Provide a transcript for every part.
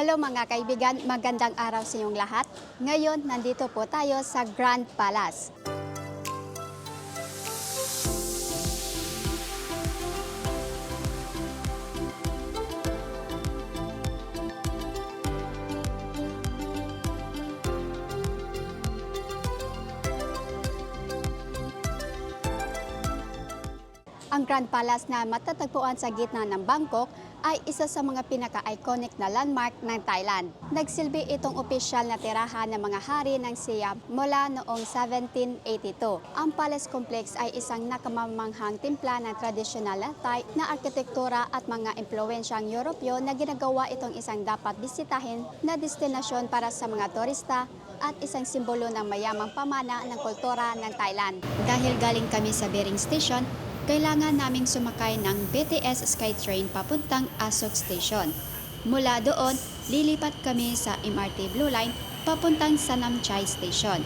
Hello mga kaibigan, magandang araw sa inyong lahat. Ngayon, nandito po tayo sa Grand Palace. Ang Grand Palace na matatagpuan sa gitna ng Bangkok ay isa sa mga pinaka-iconic na landmark ng Thailand. Nagsilbi itong opisyal na tirahan ng mga hari ng Siam mula noong 1782. Ang Palace Complex ay isang nakamamanghang timpla ng tradisyonal na Thai na arkitektura at mga impluensyang Europeo na ginagawa itong isang dapat bisitahin na destinasyon para sa mga turista at isang simbolo ng mayamang pamana ng kultura ng Thailand. Dahil galing kami sa Bering Station, kailangan naming sumakay ng BTS Skytrain papuntang Asok Station. Mula doon, lilipat kami sa MRT Blue Line papuntang Sanamchai Station.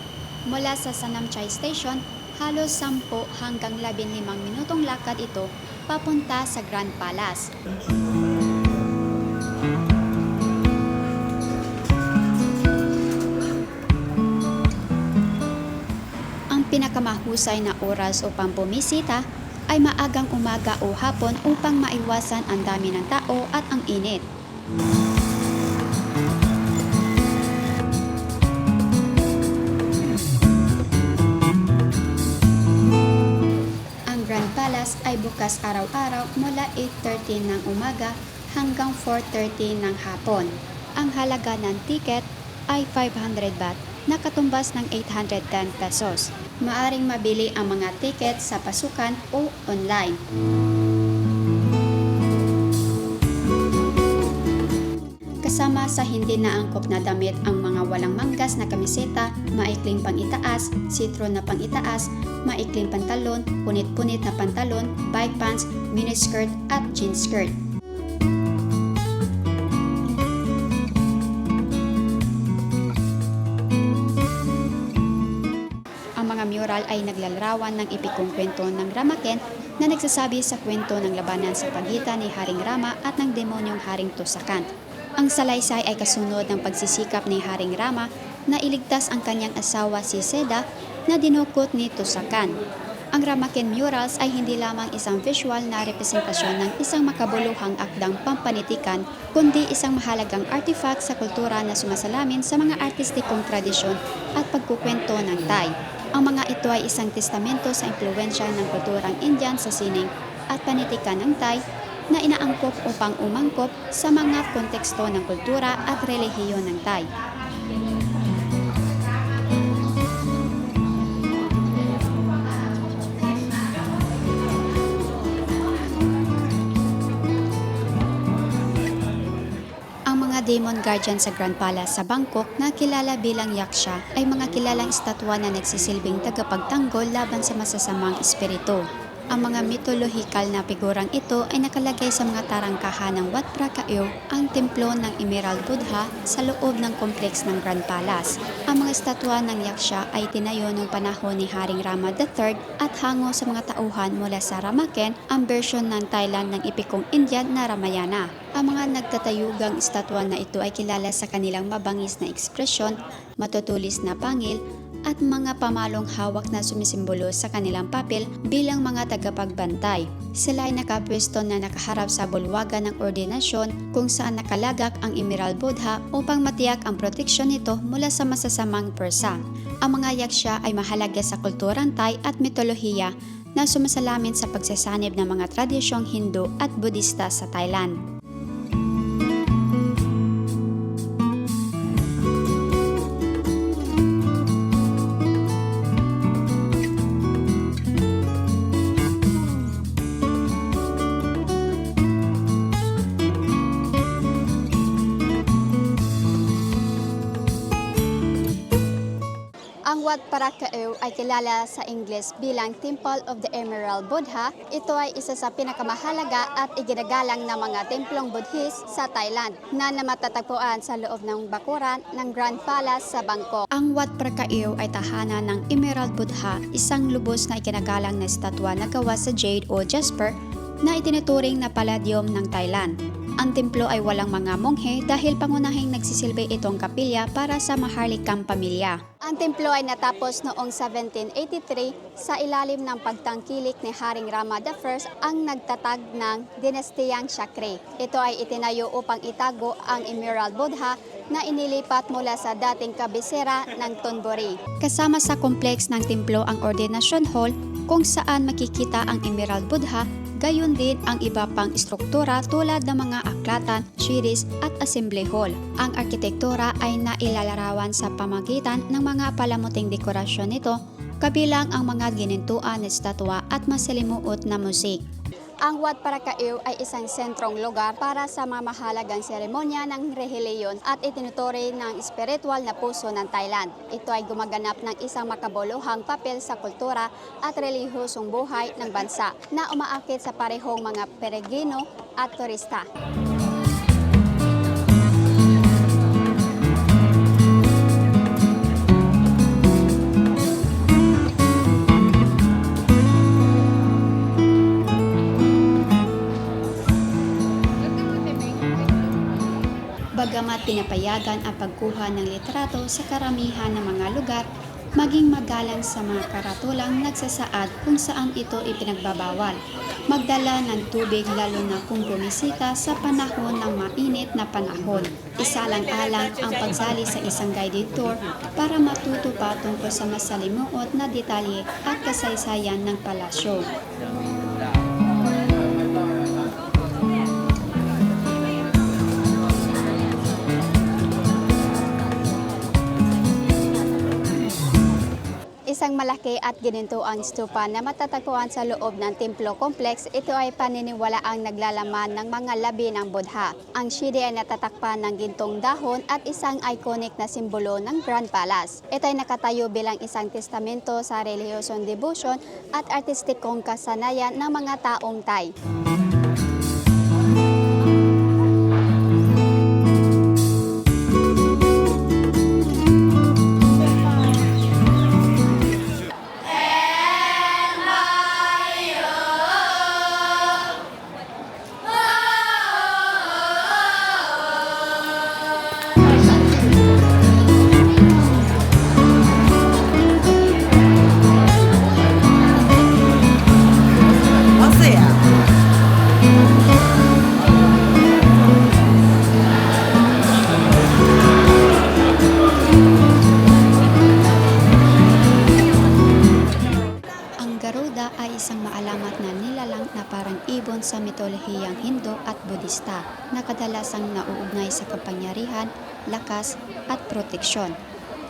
Mula sa Sanamchai Station, halos 10 hanggang 15 minutong lakad ito papunta sa Grand Palace. Ang pinakamahusay na oras upang bumisita ay maagang umaga o hapon upang maiwasan ang dami ng tao at ang init. Ang Grand Palace ay bukas araw-araw mula 8.30 ng umaga hanggang 4.30 ng hapon. Ang halaga ng ticket ay 500 baht na katumbas ng 810 pesos. Maaring mabili ang mga ticket sa pasukan o online. Kasama sa hindi naangkop na damit ang mga walang manggas na kamiseta, maikling pang-itaas, sitron na pang-itaas, maikling pantalon, punit-punit na pantalon, bike pants, miniskirt at jeans skirt. Ay naglalarawan ng ipikong kwento ng Ramaken na nagsasabi sa kwento ng labanan sa pagitan ni Haring Rama at ng demonyong Haring Tusakan. Ang salaysay ay kasunod ng pagsisikap ni Haring Rama na iligtas ang kanyang asawa si Seda na dinukot ni Tusakan. Ang Ramaken murals ay hindi lamang isang visual na representasyon ng isang makabuluhang akdang pampanitikan, kundi isang mahalagang artifact sa kultura na sumasalamin sa mga artistikong tradisyon at pagkukwento ng Thai. Ang mga ito ay isang testamento sa impluensya ng kulturang Indian sa sining at panitikan ng Thai na inaangkop upang umangkop sa mga konteksto ng kultura at relihiyon ng Thai. Demon guardian sa Grand Palace sa Bangkok na kilala bilang yaksha ay mga kilalang estatwa na nagsisilbing tagapagtanggol laban sa masasamang espiritu. Ang mga mitolohikal na figurang ito ay nakalagay sa mga tarangkahan ng Wat Phra Kaew, ang templo ng Emerald Buddha sa loob ng kompleks ng Grand Palace. Ang mga estatwa ng yaksha ay tinayo noong panahon ni Haring Rama III at hango sa mga tauhan mula sa Ramaken, ang version ng Thailand ng ipikong Indian na Ramayana. Ang mga nagtatayugang estatwa na ito ay kilala sa kanilang mabangis na ekspresyon, matutulis na pangil, at mga pamalong hawak na sumisimbolo sa kanilang papel bilang mga tagapagbantay. Sila ay nakapwesto na nakaharap sa bulwagan ng ordinasyon kung saan nakalagak ang Emerald Buddha upang matiyak ang proteksyon nito mula sa masasamang persa. Ang mga yaksya ay mahalaga sa kulturang Thai at mitolohiya na sumasalamin sa pagsasanib ng mga tradisyong Hindu at Budista sa Thailand. Ang Wat Phra Kaew ay kilala sa Ingles bilang Temple of the Emerald Buddha. Ito ay isa sa pinakamahalaga at iginagalang na mga templong Buddhist sa Thailand na namatatagpuan sa loob ng bakuran ng Grand Palace sa Bangkok. Ang Wat Phra Kaew ay tahanan ng Emerald Buddha, isang lubos na iginagalang na estatwa na gawa sa jade o jasper na itinuturing na palladium ng Thailand. Ang templo ay walang mga monghe dahil pangunahing nagsisilbi itong kapilya para sa maharlikang pamilya. Ang templo ay natapos noong 1783 sa ilalim ng pagtangkilik ni Haring Rama I ang nagtatag ng dinastiyang Shakri. Ito ay itinayo upang itago ang Emerald Buddha na inilipat mula sa dating kabisera ng Tonbori. Kasama sa kompleks ng templo ang Ordination Hall kung saan makikita ang Emerald Buddha Gayon din ang iba pang istruktura tulad ng mga aklatan, shiris at assembly hall. Ang arkitektura ay nailalarawan sa pamagitan ng mga palamuting dekorasyon nito, kabilang ang mga ginintuan na estatwa at masalimuot na musik. Ang Wat Paracaiu ay isang sentrong lugar para sa mamahalagang seremonya ng reheliyon at itinuturi ng espiritual na puso ng Thailand. Ito ay gumaganap ng isang makabuluhang papel sa kultura at relihiyosong buhay ng bansa na umaakit sa parehong mga peregrino at turista. Pinapayagan ang pagkuha ng litrato sa karamihan ng mga lugar, maging magalang sa mga karatulang nagsasaad kung saan ito ipinagbabawal. Magdala ng tubig lalo na kung bumisita sa panahon ng mainit na panahon. Isalang-alang ang pagsali sa isang guided tour para matuto pa tungkol sa masalimuot na detalye at kasaysayan ng palasyo. Isang malaki at ginintuang stupa na matatagpuan sa loob ng Templo Complex, ito ay paniniwalaang naglalaman ng mga labi ng Buddha. Ang shiri ay natatakpan ng gintong dahon at isang iconic na simbolo ng Grand Palace. Ito ay nakatayo bilang isang testamento sa relihiyosong devotion at artistikong kasanayan ng mga taong Thai. Kapangyarihan, lakas at proteksyon.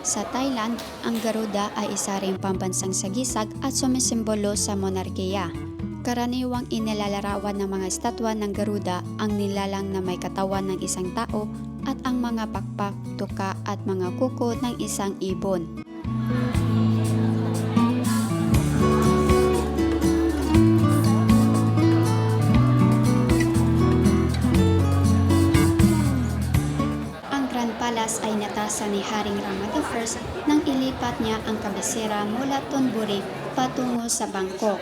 Sa Thailand, ang Garuda ay isa ring pambansang sagisag at sumisimbolo sa monarkiya. Karaniwang inilalarawan ng mga estatwa ng Garuda ang nilalang na may katawan ng isang tao at ang mga pakpak, tuka at mga kuko ng isang ibon. Nang ilipat niya ang kabisera mula Tonburi patungo sa Bangkok.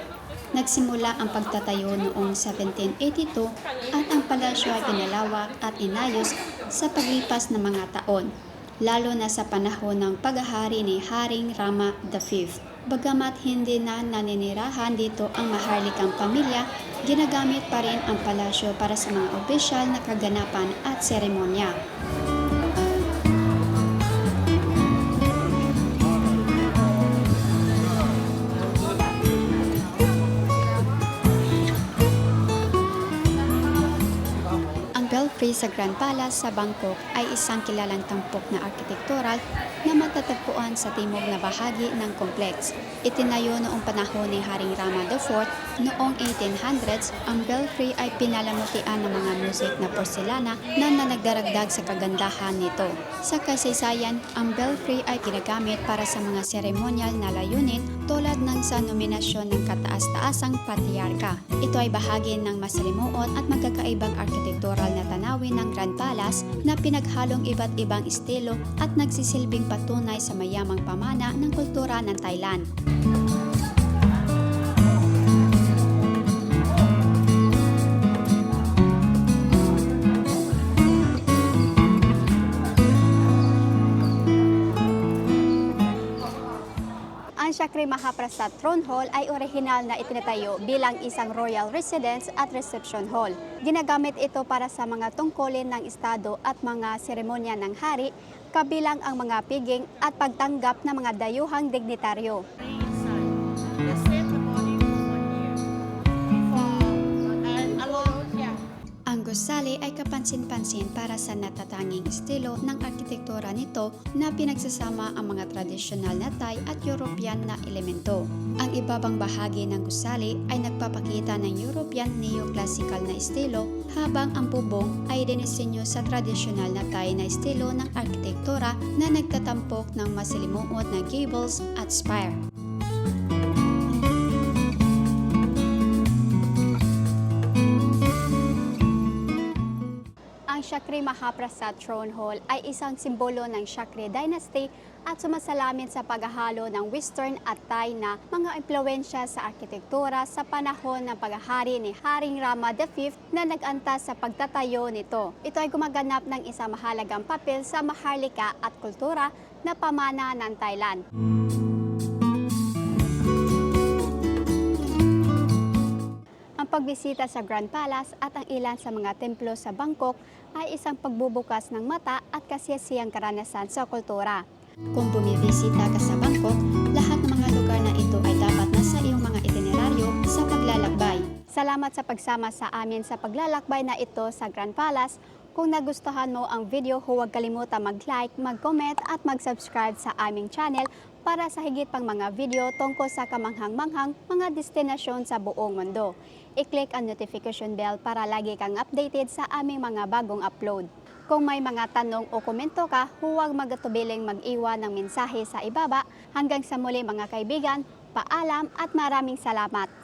Nagsimula ang pagtatayo noong 1782 at ang palasyo ay pinalawak at inayos sa paglipas ng mga taon, lalo na sa panahon ng paghahari ni Haring Rama V. Bagamat hindi na naninirahan dito ang maharlikang pamilya, ginagamit pa rin ang palasyo para sa mga opisyal na kaganapan at seremonya. Ang belfry sa Grand Palace sa Bangkok ay isang kilalang tampok na arkitektural na matatagpuan sa timog na bahagi ng complex. Itinayo noong panahon ni Haring Rama IV noong 1800s, ang belfry ay pinalamutian ng mga musik na porselana na nanagdaragdag sa kagandahan nito. Sa kasaysayan, ang belfry ay ginagamit para sa mga seremonyal na layunin tulad ng sa nominasyon ng kataas-taasang patriarka. Ito ay bahagi ng masalimuot at magkakaibang arkitektural na tanawin ng Grand Palace na pinaghalong iba't ibang estilo at nagsisilbing patunay sa mayamang pamana ng kultura ng Thailand. Shakri Mahaprasad Throne Hall ay orihinal na itinatayo bilang isang royal residence at reception hall. Ginagamit ito para sa mga tungkulin ng estado at mga seremonya ng hari, kabilang ang mga piging at pagtanggap ng mga dayuhang dignitaryo. Kapansin-pansin para sa natatanging estilo ng arkitektura nito na pinagsasama ang mga tradisyonal na Thai at European na elemento. Ang ibabang bahagi ng gusali ay nagpapakita ng European neoclassical na estilo habang ang bubong ay dinisenyo sa tradisyonal na Thai na estilo ng arkitektura na nagtatampok ng masilimuot na gables at spire. Shakri Mahaprasad Throne Hall ay isang simbolo ng Shakri Dynasty at sumasalamin sa paghahalo ng Western at Thai na mga impluensya sa arkitektura sa panahon ng paghahari ni Haring Rama V na nag-anta sa pagtatayo nito. Ito ay gumaganap ng isang mahalagang papel sa maharlika at kultura na pamana ng Thailand. Ang pagbisita sa Grand Palace at ang ilan sa mga templo sa Bangkok ay isang pagbubukas ng mata at kasiyasiyang karanasan sa kultura. Kung bumibisita ka sa Bangkok, lahat ng mga lugar na ito ay dapat nasa iyong mga itineraryo sa paglalakbay. Salamat sa pagsama sa amin sa paglalakbay na ito sa Grand Palace. Kung nagustuhan mo ang video, huwag kalimutan mag-like, mag-comment at mag-subscribe sa aming channel para sa higit pang mga video tungkol sa kamanghang-manghang mga destinasyon sa buong mundo. I-click ang notification bell para lagi kang updated sa aming mga bagong upload. Kung may mga tanong o komento ka, huwag magatubiling mag-iwan ng mensahe sa ibaba. Hanggang sa muli mga kaibigan, paalam at maraming salamat.